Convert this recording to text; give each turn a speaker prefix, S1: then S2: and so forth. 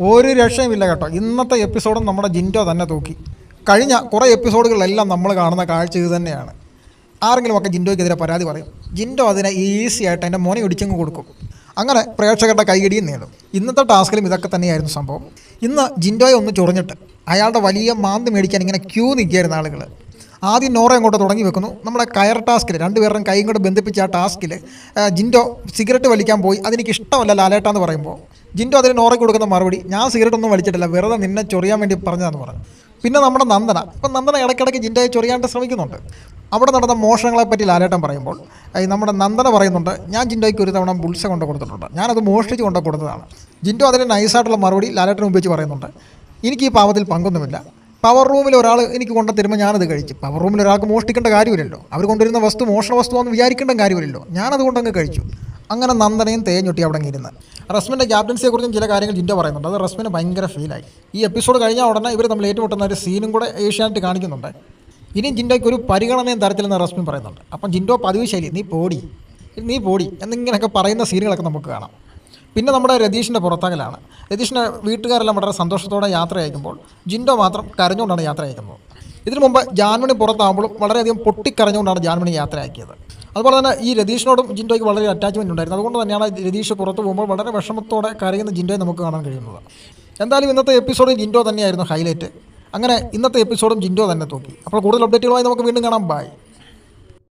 S1: ഒരു രക്ഷയുമില്ല കേട്ടോ. ഇന്നത്തെ എപ്പിസോഡും നമ്മുടെ ജിൻഡോ തന്നെ തൂക്കി. കഴിഞ്ഞ കുറേ എപ്പിസോഡുകളിലെല്ലാം നമ്മൾ കാണുന്ന കാഴ്ച ഇത് തന്നെയാണ്. ആരെങ്കിലുമൊക്കെ ജിൻഡോയ്ക്കെതിരെ പരാതി പറയും. ജിൻഡോ അതിനെ ഈസി ആയിട്ട് അതിന്റെ മോനെ ഇടിച്ചങ്ങ് കൊടുക്കും. അങ്ങനെ പ്രേക്ഷകരുടെ കൈയടിയും നേടും ഇന്നത്തെ ടാസ്കിലും ഇതൊക്കെ തന്നെയായിരുന്നു സംഭവം. ഇന്ന് ജിൻഡോയെ ഒന്ന് ചൊറിഞ്ഞിട്ട് അയാളുടെ വലിയ മാന്ത് മേടിക്കാൻ ഇങ്ങനെ ക്യൂ നിൽക്കുകയായിരുന്ന ആളുകൾ ആദ്യം നോറ അങ്ങോട്ട് തുടങ്ങി വെക്കുന്നു. നമ്മുടെ കയർ ടാസ്കിൽ രണ്ടുപേരുടെയും കൈയും കൂടെ ബന്ധിപ്പിച്ച ആ ടാസ്കിൽ ജിൻഡോ സിഗരറ്റ് വലിക്കാൻ പോയി. അതെനിക്ക് ഇഷ്ടമല്ല ലാലേട്ടാന്ന് പറയുമ്പോൾ ജിൻഡോ അതിന് നോറയ്ക്ക് കൊടുക്കുന്ന മറുപടി ഞാൻ സിഗരറ്റ് ഒന്നും വലിച്ചിട്ടില്ല വെറുതെ നിന്നെ ചൊറിയാൻ വേണ്ടി പറഞ്ഞതാന്ന് പറഞ്ഞു. പിന്നെ നമ്മുടെ നന്ദന ഇപ്പം നന്ദന ഇടയ്ക്കിടയ്ക്ക് ജിൻഡോയെ ചൊറിയാണ്ട് ശ്രമിക്കുന്നുണ്ട്. അവിടെ നടന്ന മോഷണങ്ങളെ പറ്റി ലാലേട്ടൻ പറയുമ്പോൾ നമ്മുടെ നന്ദന പറയുന്നുണ്ട് ഞാൻ ജിൻഡോയ്ക്ക് ഒരു തവണ ബുൾസ കൊണ്ട് കൊടുത്തിട്ടുണ്ട് ഞാനത് മോഷ്ടിച്ച് കൊണ്ട് കൊടുത്തതാണ്. ജിൻഡോ അതിന് നൈസായിട്ടുള്ള മറുപടി ലാലേട്ടൻ ഉപയോഗിച്ച് പറയുന്നുണ്ട് എനിക്ക് ഈ പാവത്തിൽ പങ്കൊന്നുമില്ല. പവർ റൂമിൽ ഒരാൾ എനിക്ക് കൊണ്ടു തരുമ്പോൾ ഞാനത് കഴിച്ചു. പവർ റൂമിൽ ഒരാൾക്ക് മോഷ്ടിക്കേണ്ട കാര്യമില്ലല്ലോ. അവർ കൊണ്ടുവരുന്ന വസ്തു മോഷണ വസ്തുവാണെന്ന് വിചാരിക്കേണ്ട കാര്യമില്ലല്ലോ. ഞാനത് കൊണ്ടങ്ങ് കഴിച്ചു. അങ്ങനെ നന്ദനയും തേഞ്ഞൊട്ടി അവിടെ ഇരുന്ന്. റസ്മിന്റെ ക്യാപ്റ്റൻസിയെക്കുറിച്ചും ചില കാര്യങ്ങൾ ജിൻഡോ പറയുന്നുണ്ട്. അത് റസ്മിന് ഭയങ്കര ഫീലായി ഈ എപ്പിസോഡ് കഴിഞ്ഞ ഉടനെ ഇവർ നമ്മൾ ഏറ്റുമുട്ടുന്ന ഒരു സീനും കൂടെ ഏഷ്യാനെറ്റ് കാണിക്കുന്നുണ്ട്. ഇനിയും ജിൻഡോയ്ക്ക് ഒരു പരിഗണനയും തരത്തിലെന്ന് റസ്മിൻ പറയുന്നുണ്ട്. അപ്പം ജിൻഡോ പതിവ് ശൈലി നീ പോടി നീ പോടി എന്നിങ്ങനെയൊക്കെ പറയുന്ന സീനുകളൊക്കെ നമുക്ക് കാണാം. പിന്നെ നമ്മുടെ രതീഷിന്റെ പുറത്താകലാണ് രതീഷിന്റെ വീട്ടുകാരെല്ലാം വളരെ സന്തോഷത്തോടെ യാത്ര അയക്കുമ്പോൾ ജിൻഡോ മാത്രം കരഞ്ഞുകൊണ്ടാണ് യാത്ര അയക്കുന്നത്. ഇതിനു മുമ്പ് ജാൻമണി പുറത്താകുമ്പോഴും വളരെയധികം പൊട്ടിക്കരഞ്ഞുകൊണ്ടാണ് ജാൻമണി യാത്ര ആക്കിയത് അതുപോലെ തന്നെ ഈ രതീഷിനോടും ജിൻഡോയ്ക്ക് വളരെ അറ്റാച്ച്മെന്റ് ഉണ്ടായിരുന്നു. അതുകൊണ്ട് തന്നെയാണ് രതീഷ് പുറത്ത് പോകുമ്പോൾ വളരെ വിഷമത്തോടെ കരയുന്ന ജിൻഡോയെ നമുക്ക് കാണാൻ കഴിയുന്നത്. എന്തായാലും ഇന്നത്തെ എപ്പിസോഡിൽ ജിൻഡോ തന്നെയായിരുന്നു ഹൈലൈറ്റ് അങ്ങനെ ഇന്നത്തെ എപ്പിസോഡും ജിൻഡോ തന്നെ തോക്കി അപ്പോൾ കൂടുതൽ അപ്ഡേറ്റുകളായി നമുക്ക് വീണ്ടും കാണാം. ബൈ